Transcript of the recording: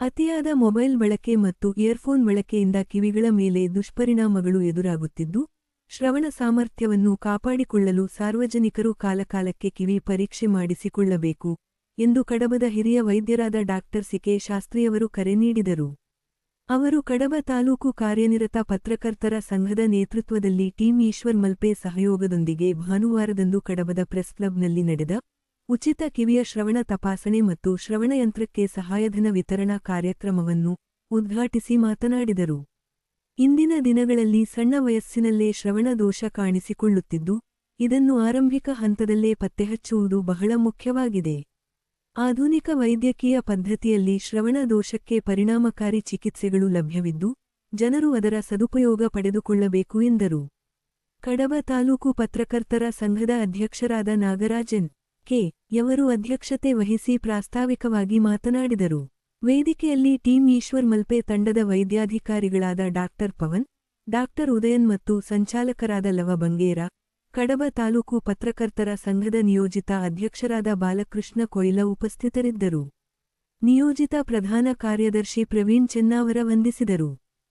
ಅತಿಯಾದ ಮೊಬೈಲ್ ಬಳಕೆ ಮತ್ತು ಇಯರ್ಫೋನ್ ಬಳಕೆಯಿಂದ ಕಿವಿಗಳ ಮೇಲೆ ದುಷ್ಪರಿಣಾಮಗಳು ಎದುರಾಗುತ್ತಿದ್ದು, ಶ್ರವಣ ಸಾಮರ್ಥ್ಯವನ್ನು ಕಾಪಾಡಿಕೊಳ್ಳಲು ಸಾರ್ವಜನಿಕರು ಕಾಲಕಾಲಕ್ಕೆ ಕಿವಿ ಪರೀಕ್ಷೆ ಮಾಡಿಸಿಕೊಳ್ಳಬೇಕು ಎಂದು ಕಡಬದ ಹಿರಿಯ ವೈದ್ಯರಾದ ಡಾಕ್ಟರ್ ಸಿಕೆ ಶಾಸ್ತ್ರಿಯವರು ಕರೆ ನೀಡಿದರು. ಅವರು ಕಡಬ ತಾಲೂಕು ಕಾರ್ಯನಿರತ ಪತ್ರಕರ್ತರ ಸಂಘದ ನೇತೃತ್ವದಲ್ಲಿ ಟೀಂ ಈಶ್ವರ್ ಮಲ್ಪೆ ಸಹಯೋಗದೊಂದಿಗೆ ಭಾನುವಾರದಂದು ಕಡಬದ ಪ್ರೆಸ್ ಕ್ಲಬ್ನಲ್ಲಿ ನಡೆದ ಉಚಿತ ಕಿವಿಯ ಶ್ರವಣ ತಪಾಸಣೆ ಮತ್ತು ಶ್ರವಣಯಂತ್ರಕ್ಕೆ ಸಹಾಯಧನ ವಿತರಣಾ ಕಾರ್ಯಕ್ರಮವನ್ನು ಉದ್ಘಾಟಿಸಿ ಮಾತನಾಡಿದರು. ಇಂದಿನ ದಿನಗಳಲ್ಲಿ ಸಣ್ಣ ವಯಸ್ಸಿನಲ್ಲೇ ಶ್ರವಣ ದೋಷ ಕಾಣಿಸಿಕೊಳ್ಳುತ್ತಿದ್ದು, ಇದನ್ನು ಆರಂಭಿಕ ಹಂತದಲ್ಲೇ ಪತ್ತೆಹಚ್ಚುವುದು ಬಹಳ ಮುಖ್ಯವಾಗಿದೆ. ಆಧುನಿಕ ವೈದ್ಯಕೀಯ ಪದ್ಧತಿಯಲ್ಲಿ ಶ್ರವಣ ದೋಷಕ್ಕೆ ಪರಿಣಾಮಕಾರಿ ಚಿಕಿತ್ಸೆಗಳು ಲಭ್ಯವಿದ್ದು, ಜನರು ಅದರ ಸದುಪಯೋಗ ಪಡೆದುಕೊಳ್ಳಬೇಕು ಎಂದರು. ಕಡಬ ತಾಲೂಕು ಪತ್ರಕರ್ತರ ಸಂಘದ ಅಧ್ಯಕ್ಷರಾದ ನಾಗರಾಜನ್ ಕೆ ಯವರು ಅಧ್ಯಕ್ಷತೆ ವಹಿಸಿ ಪ್ರಾಸ್ತಾವಿಕವಾಗಿ ಮಾತನಾಡಿದರು. ವೇದಿಕೆಯಲ್ಲಿ ಟೀಂ ಈಶ್ವರ್ ಮಲ್ಪೆ ತಂಡದ ವೈದ್ಯಾಧಿಕಾರಿಗಳಾದ ಡಾಕ್ಟರ್ ಪವನ್ ಡಾಕ್ಟರ್ ಉದಯನ್ ಮತ್ತು ಸಂಚಾಲಕರಾದ ಲವ ಬಂಗೇರ, ಕಡಬ ತಾಲೂಕು ಪತ್ರಕರ್ತರ ಸಂಘದ ನಿಯೋಜಿತ ಅಧ್ಯಕ್ಷರಾದ ಬಾಲಕೃಷ್ಣ ಕೊಯ್ಲ ಉಪಸ್ಥಿತರಿದ್ದರು. ನಿಯೋಜಿತ ಪ್ರಧಾನ ಕಾರ್ಯದರ್ಶಿ ಪ್ರವೀಣ್ ಚೆನ್ನಾವರ ವಂದಿಸಿದರು.